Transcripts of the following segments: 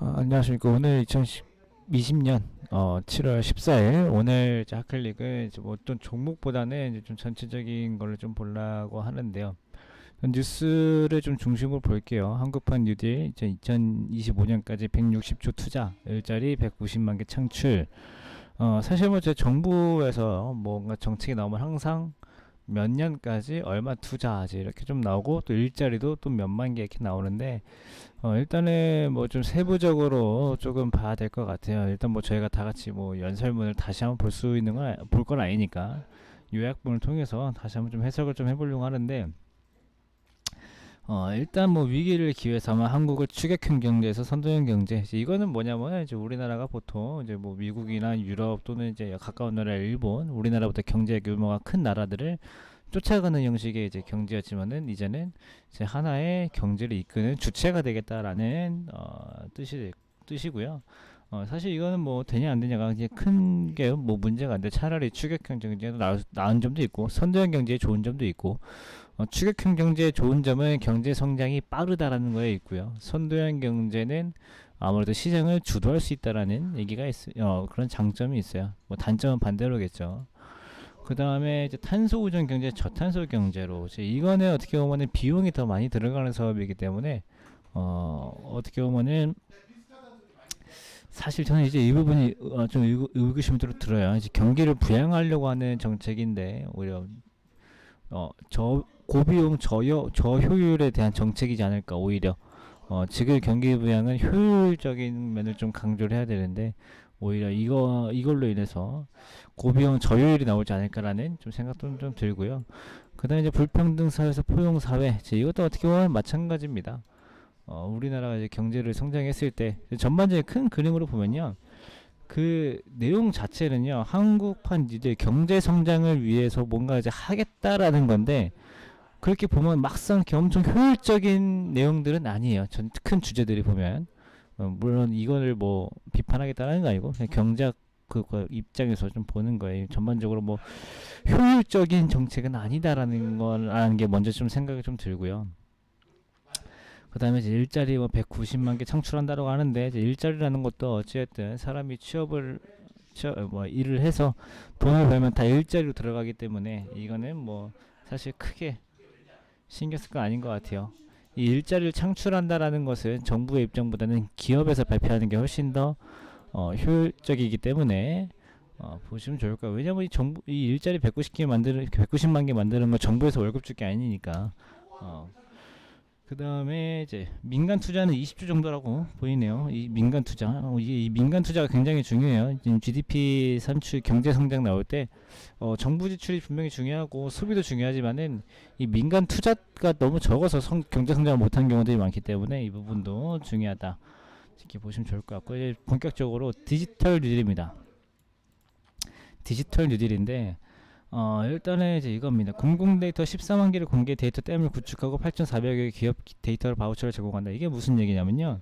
아, 안녕하십니까. 오늘 2020년 어, 7월 14일 오늘 하클릭은 이제 뭐 어떤 종목보다는 이제 좀 전체적인 거를 좀 보려고 하는데요. 뉴스를 좀 중심으로 볼게요. 한국판 뉴딜 이제 2025년까지 160조 투자, 일자리 190만 개 창출. 어, 사실 뭐 제 정부에서 뭔가 정책이 나오면 항상 몇 년까지 얼마 투자하지 이렇게 좀 나오고 또 일자리도 또 몇만 개 이렇게 나오는데 어, 일단은 뭐 좀 세부적으로 조금 봐야 될 것 같아요. 일단 뭐 저희가 다 같이 뭐 연설문을 다시 한번 볼 수 있는 건 볼 건 아니니까 요약본을 통해서 다시 한번 좀 해석을 좀 해보려고 하는데 어, 일단 뭐 위기를 기회 삼아 한국을 추격형 경제에서 선도형 경제. 이제 이거는 뭐냐면 이제 우리나라가 보통 이제 뭐 미국이나 유럽 또는 이제 가까운 나라 일본, 우리나라보다 경제 규모가 큰 나라들을 쫓아가는 형식의 이제 경제였지만은 이제는 이제 하나의 경제를 이끄는 주체가 되겠다라는 어, 뜻이 뜻이고요. 어, 사실 이거는 뭐 되냐 안 되냐가 이제 큰 게 뭐 문제가 안 돼. 차라리 추격형 경제도 나, 나은 점도 있고 선도형 경제에 좋은 점도 있고 어, 추격형 경제의 좋은 점은 경제 성장이 빠르다라는 거에 있고요. 선도형 경제는 아무래도 시장을 주도할 수 있다라는 얘기가 있, 어, 그런 장점이 있어요. 뭐 단점은 반대로겠죠. 그 다음에 이제 탄소 우전 경제, 저탄소 경제로 이거는 어떻게 보면은 비용이 더 많이 들어가는 사업이기 때문에 어, 어떻게 보면은 사실 저는 이제 이 부분이 어, 좀 의구, 의구심이 들- 들어요. 이제 경기를 부양하려고 하는 정책인데 오히려 어, 저 고비용 저효 저효율에 대한 정책이지 않을까 오히려 어, 지금 경기 부양은 효율적인 면을 좀 강조를 해야 되는데 오히려 이거 이걸로 인해서 고비용 저효율이 나오지 않을까라는 좀 생각도 좀 들고요. 그다음에 이제 불평등 사회에서 포용 사회 이것도 어떻게 보면 마찬가지입니다. 어, 우리나라가 이제 경제를 성장했을 때 전반적인 큰 그림으로 보면요. 그 내용 자체는요. 한국판 이제 경제 성장을 위해서 뭔가 이제 하겠다라는 건데 그렇게 보면 막상 이렇게 엄청 효율적인 내용들은 아니에요. 전 큰 주제들이 보면 어, 물론 이거를 뭐 비판하겠다는 거 아니고 그냥 경제학 그거 입장에서 좀 보는 거예요. 전반적으로 뭐 효율적인 정책은 아니다라는 거라는 게 먼저 좀 생각이 좀 들고요. 그다음에 이제 일자리 뭐 190만 개 창출한다고 하는데 이제 일자리라는 것도 어찌됐든 사람이 취업을 취업 뭐 일을 해서 돈을 벌면 다 일자리로 들어가기 때문에 이거는 뭐 사실 크게 신경 쓸 거 아닌 것 같아요. 이 일자리를 창출한다라는 것은 정부의 입장보다는 기업에서 발표하는 게 훨씬 더 어, 효율적이기 때문에 어, 보시면 좋을 거예요. 왜냐면 이 정부 이 일자리 190개 만드는 190만 개 만드는 거 정부에서 월급 줄 게 아니니까. 어. 그 다음에 이제 민간 투자는 20조 정도라고 보이네요. 이 민간 투자, 어, 이게 이 민간 투자가 굉장히 중요해요. 지금 GDP 산출, 경제 성장 나올 때 어, 정부 지출이 분명히 중요하고 소비도 중요하지만은 이 민간 투자가 너무 적어서 성, 경제 성장을 못한 경우들이 많기 때문에 이 부분도 중요하다. 이렇게 보시면 좋을 것 같고 이제 본격적으로 디지털 뉴딜입니다. 디지털 뉴딜인데 어, 일단은 이제 이겁니다. 공공 데이터 14만 개를 공개 데이터 댐을 구축하고 8,400여 개 기업 데이터를 바우처를 제공한다. 이게 무슨 얘기냐면요.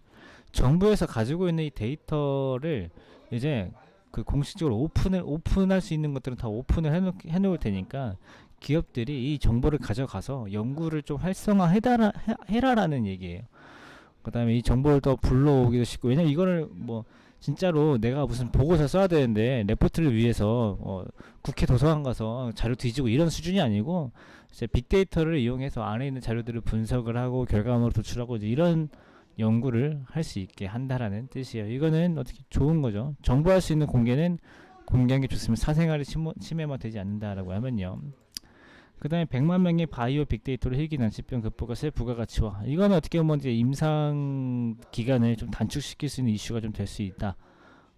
정부에서 가지고 있는 이 데이터를 이제 그 공식적으로 오픈을 오픈할 수 있는 것들은 다 오픈을 해놓, 해놓을 테니까 기업들이 이 정보를 가져가서 연구를 좀 활성화 해달라 해라라는 얘기예요. 그다음에 이 정보를 더 불러오기도 쉽고 왜냐면 이거를 뭐 진짜로 내가 무슨 보고서 써야 되는데 레포트를 위해서 어, 국회 도서관 가서 자료 뒤지고 이런 수준이 아니고 이제 빅데이터를 이용해서 안에 있는 자료들을 분석을 하고 결과물을 도출하고 이런 연구를 할 수 있게 한다라는 뜻이에요. 이거는 어떻게 좋은 거죠. 정보할 수 있는 공개는 공개한 게 좋으면 사생활의 침해, 침해만 되지 않는다라고 하면요. 그 다음에 100만 명의 바이오 빅데이터로 힐기 난치병 극복과 새 부가가치화. 이거는 어떻게 보면 이제 임상 기간을 좀 단축시킬 수 있는 이슈가 좀 될 수 있다.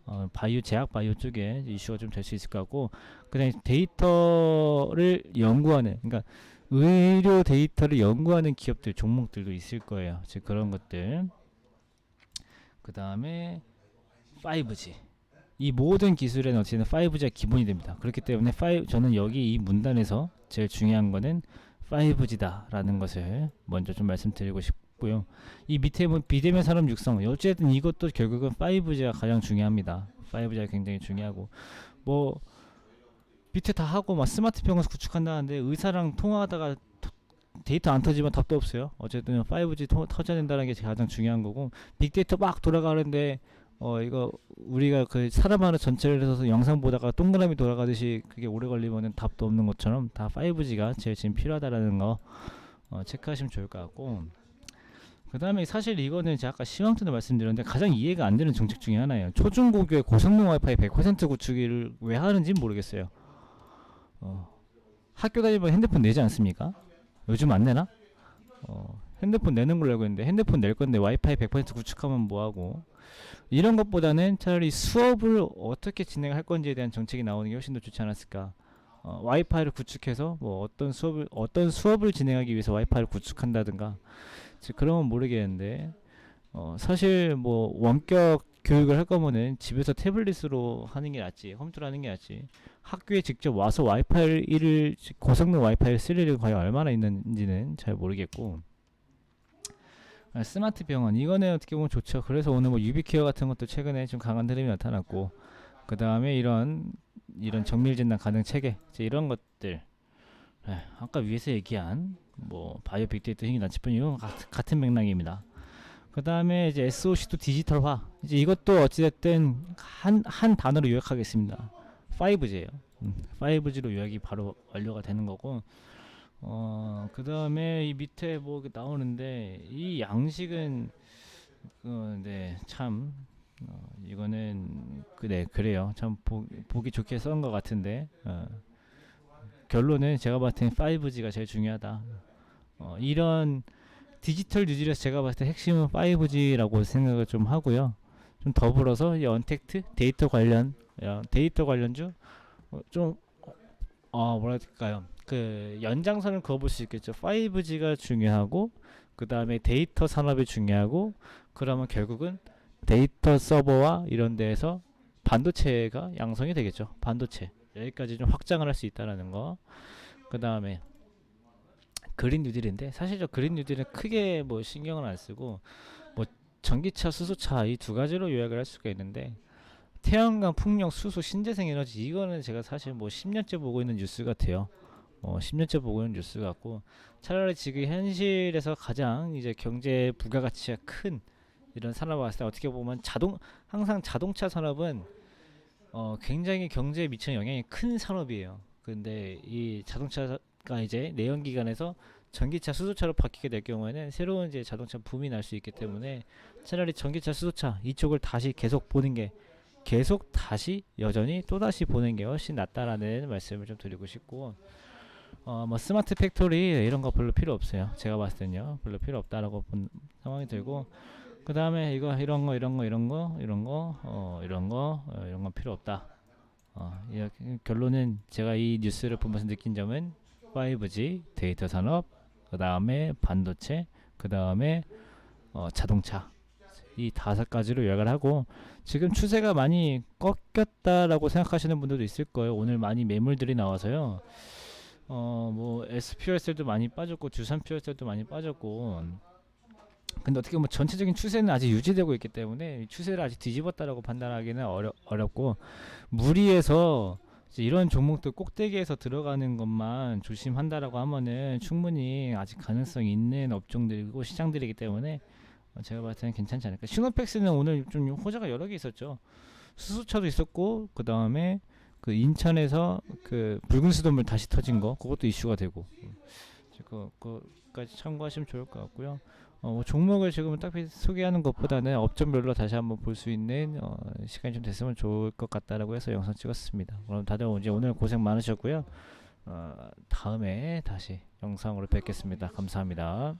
어, 바이오 제약 바이오 쪽에 이슈가 좀 될 수 있을 것 같고, 그 다음에 데이터를 연구하는, 그러니까 의료 데이터를 연구하는 기업들 종목들도 있을 거예요. 즉 그런 것들. 그 다음에 5G. 이 모든 기술에는 어쨌든 5G가 기본이 됩니다. 그렇기 때문에 5, 저는 여기 이 문단에서 제일 중요한 거는 5G다라는 것을 먼저 좀 말씀드리고 싶고요. 이 밑에 보면 비대면 산업 육성. 어쨌든 이것도 결국은 5G가 가장 중요합니다. 5G가 굉장히 중요하고 뭐 밑에 다 하고 막 스마트 병원 구축한다는데 의사랑 통화하다가 데이터 안 터지면 답도 없어요. 어쨌든 5G 토, 터져야 된다는 게 가장 중요한 거고 빅데이터 막 돌아가는데 어 이거 우리가 그 사람 하나 전체를 해서 영상 보다가 동그라미 돌아가듯이 그게 오래 걸리면은 답도 없는 것처럼 다 5G가 제일 지금 필요하다라는 거 어, 체크하시면 좋을 것 같고 그 다음에 사실 이거는 제가 아까 시황 때도 말씀드렸는데 가장 이해가 안 되는 정책 중에 하나예요. 초중고교의 고성능 와이파이 100% 구축을 왜 하는지 모르겠어요. 어, 학교 다니면 핸드폰 내지 않습니까? 요즘 안 내나? 어, 핸드폰 내는 걸로 알고 있는데 핸드폰 낼 건데 와이파이 100% 구축하면 뭐하고 이런 것보다는 차라리 수업을 어떻게 진행할 건지에 대한 정책이 나오는 게 훨씬 더 좋지 않았을까. 어, 와이파이를 구축해서 뭐 어떤 수업을 어떤 수업을 진행하기 위해서 와이파이를 구축한다든가. 즉 그러면 모르겠는데. 어, 사실 뭐 원격 교육을 할 거면은 집에서 태블릿으로 하는 게 낫지 컴퓨터로 하는 게 낫지. 학교에 직접 와서 와이파이를 고성능 와이파이를 쓸 일이 과연 얼마나 있는지는 잘 모르겠고. 아, 스마트 병원 이거는 어떻게 보면 좋죠 그래서 오늘 뭐 유비케어 같은 것도 최근에 좀 강한 흐름이 나타났고 그 다음에 이런 이런 정밀 진단 가능 체계 이런 것들 에, 아까 위에서 얘기한 뭐 바이오 빅데이터 힘이 나치뿐 이건 같- 같은 맥락입니다. 그 다음에 이제 SOC도 디지털화 이제 이것도 어찌됐든 한 한 단어로 요약하겠습니다. 5G예요. 음, 5G로 요약이 바로 완료가 되는 거고 어, 그 다음에 이 밑에 뭐 나오는데 이 양식은 어, 네, 참 어, 이거는 그네 그래요. 참 보, 보기 좋게 쓴것 같은데 어, 결론은 제가 봤을 땐 5G가 제일 중요하다. 어, 이런 디지털 뉴질에서 제가 봤을 때 핵심은 5G라고 생각을 좀 하고요. 좀 더불어서 이 언택트 데이터 관련 어, 데이터 관련주 어, 좀 어, 뭐랄까요 그 연장선을 그어볼 수 있겠죠. 5G가 중요하고 그 다음에 데이터 산업이 중요하고 그러면 결국은 데이터 서버와 이런 데에서 반도체가 양성이 되겠죠. 반도체 여기까지 좀 확장을 할 수 있다라는 거. 그 다음에 그린 뉴딜인데 사실 저 그린 뉴딜은 크게 뭐 신경을 안 쓰고 뭐 전기차, 수소차 이 두 가지로 요약을 할 수가 있는데 태양광, 풍력, 수소, 신재생 에너지 이거는 제가 사실 뭐 10년째 보고 있는 뉴스 같아요. 어, 10년째 보고 있는 뉴스 같고 차라리 지금 현실에서 가장 이제 경제 부가가치가 큰 이런 산업 왔을 때 어떻게 보면 자동 항상 자동차 산업은 어, 굉장히 경제에 미치는 영향이 큰 산업이에요. 근데 이 자동차가 이제 내연기관에서 전기차, 수소차로 바뀌게 될 경우에는 새로운 이제 자동차 붐이 날 수 있기 때문에 차라리 전기차, 수소차 이쪽을 다시 계속 보는 게 계속 다시 여전히 또 다시 보는 게 훨씬 낫다라는 말씀을 좀 드리고 싶고 어 뭐 스마트 팩토리 이런 거 별로 필요 없어요. 제가 봤을 때는요 별로 필요 없다라고 본 상황이 들고 그 다음에 이거 이런 거 이런 거 이런 거 이런 거 어, 이런 거 어, 이런 건 필요 없다. 어, 결론은 제가 이 뉴스를 보면서 느낀 점은 5G 데이터 산업 그 다음에 반도체 그 다음에 어, 자동차 이 다섯 가지로 요약을 하고 지금 추세가 많이 꺾였다라고 생각하시는 분들도 있을 거예요. 오늘 많이 매물들이 나와서요. 어, 뭐 SPL셀도 많이 빠졌고 주산PL셀도 많이 빠졌고 근데 어떻게 보면 전체적인 추세는 아직 유지되고 있기 때문에 이 추세를 아직 뒤집었다라고 판단하기는 어려, 어렵고 무리해서 이런 종목들 꼭대기에서 들어가는 것만 조심한다라고 하면은 충분히 아직 가능성이 있는 업종들이고 시장들이기 때문에 어, 제가 봤을 때는 괜찮지 않을까. 시노팩스는 오늘 좀 호재가 여러 개 있었죠. 수소차도 있었고 그 다음에 그 인천에서 그 붉은 수돗물 다시 터진 거 그것도 이슈가 되고 그 그까지 참고하시면 좋을 것 같고요. 어, 뭐 종목을 지금 딱 소개하는 것보다는 업종별로 다시 한번 볼 수 있는 어, 시간이 좀 됐으면 좋을 것 같다라고 해서 영상 찍었습니다. 그럼 다들 이제 오늘 고생 많으셨고요. 어, 다음에 다시 영상으로 뵙겠습니다. 감사합니다.